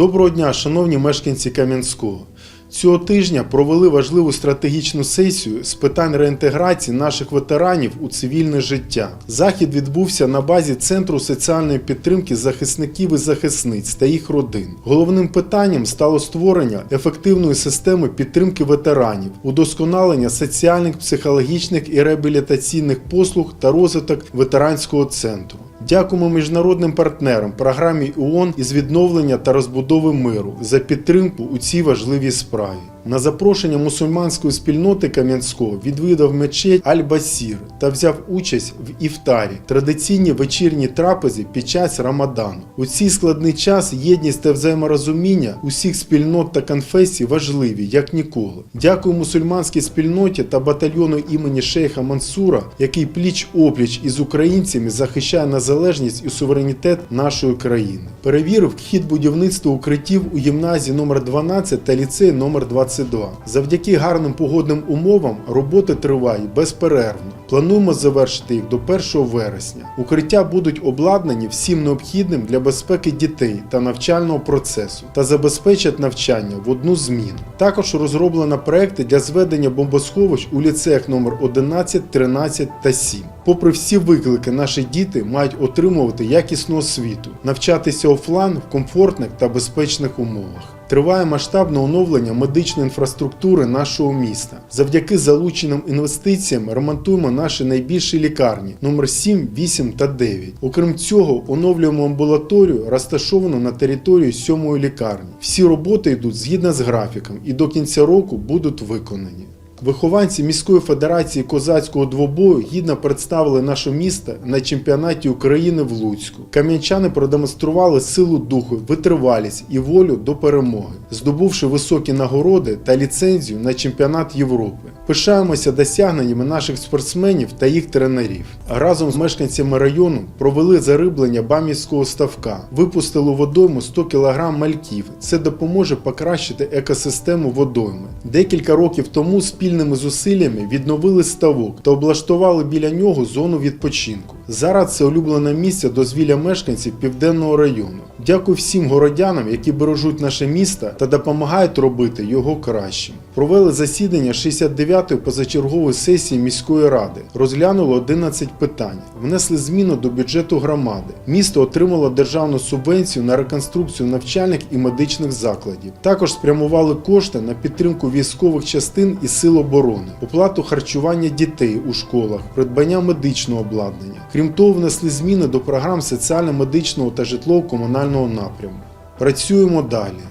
Доброго дня, шановні мешканці Кам'янського. Цього тижня провели важливу стратегічну сесію з питань реінтеграції наших ветеранів у цивільне життя. Захід відбувся на базі Центру соціальної підтримки захисників і захисниць та їх родин. Головним питанням стало створення ефективної системи підтримки ветеранів, удосконалення соціальних, психологічних і реабілітаційних послуг та розвиток ветеранського центру. Дякуємо міжнародним партнерам програмі ООН із відновлення та розбудови миру за підтримку у цій важливій справі. На запрошення мусульманської спільноти Кам'янського відвідав мечеть Аль-Басір та взяв участь в іфтарі традиційній вечірній трапезі під час Рамадану. У цей складний час єдність та взаєморозуміння усіх спільнот та конфесій важливі, як ніколи. Дякую мусульманській спільноті та батальйону імені Шейха Мансура, який пліч опліч із українцями захищає незалежність і суверенітет нашої країни. Перевірив хід будівництва укриттів у гімназії номер 12 та ліцеї номер 22. Завдяки гарним погодним умовам роботи тривають безперервно. Плануємо завершити їх до 1 вересня. Укриття будуть обладнані всім необхідним для безпеки дітей та навчального процесу та забезпечать навчання в одну зміну. Також розроблено проекти для зведення бомбосховищ у ліцеях номер 11, 13 та 7. Попри всі виклики, наші діти мають отримувати якісну освіту, навчатися офлайн в комфортних та безпечних умовах. Триває масштабне оновлення медичної інфраструктури нашого міста. Завдяки залученим інвестиціям ремонтуємо наші найбільші лікарні номер 7, 8 та 9. Окрім цього, оновлюємо амбулаторію, розташовану на території 7 лікарні. Всі роботи йдуть згідно з графіком і до кінця року будуть виконані. Вихованці міської федерації козацького двобою гідно представили наше місто на чемпіонаті України в Луцьку. Кам'янчани продемонстрували силу духу, витривалість і волю до перемоги, здобувши високі нагороди та ліцензію на чемпіонат Європи. Пишаємося досягненнями наших спортсменів та їх тренерів. Разом з мешканцями району провели зариблення бамівського ставка, випустили у водойму 100 кг мальків. Це допоможе покращити екосистему водойми. Декілька років тому спільними зусиллями відновили ставок та облаштували біля нього зону відпочинку. Зараз це улюблене місце дозвілля мешканців південного району. Дякую всім городянам, які бережуть наше місто та допомагають робити його кращим. Провели засідання 69-ї позачергової сесії міської ради, розглянули 11 питань, внесли зміну до бюджету громади. Місто отримало державну субвенцію на реконструкцію навчальних і медичних закладів. Також спрямували кошти на підтримку військових частин і сил оборони, оплату харчування дітей у школах, придбання медичного обладнання. Крім того, внесли зміни до програм соціально-медичного та житлово-комунального напряму. Працюємо далі.